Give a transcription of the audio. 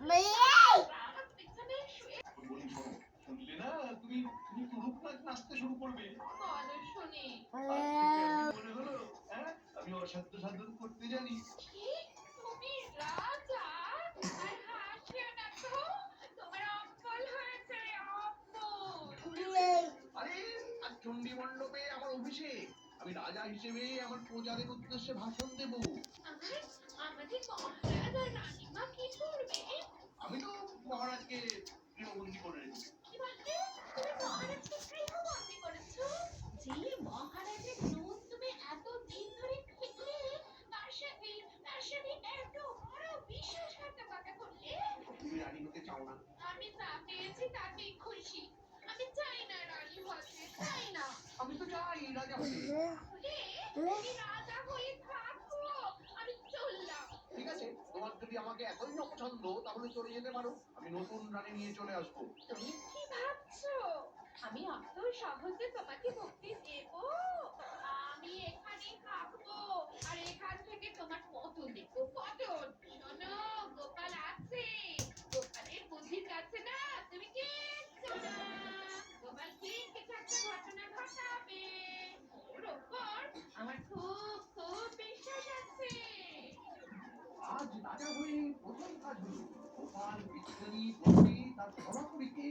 আমি আমার অভিষেক। আমি রাজা হিসেবে আমার প্রজাদের উদ্দেশ্যে ভাষণ চাও না আমি যা পেয়েছি তাতেই খুশি। আমি চাই না রানী হতে চাই না। আমি তো চাই রাজা হতে। তুমি রাজা হয়ে থাকো আমি চললাম। ঠিক আছে তোমার যদি আমাকে এতই অপছন্দ তাহলে চলে যেতে পারো। আমি নতুন রানী নিয়ে চলে আসব। তুমি কি ভাবছ? আমি অত সহজে তোমাকে মুক্তি আজ রাজা হয়ে প্রথম কাজ হল গোপাল বিজ্ঞানী বন্দী তার সভাপতিকে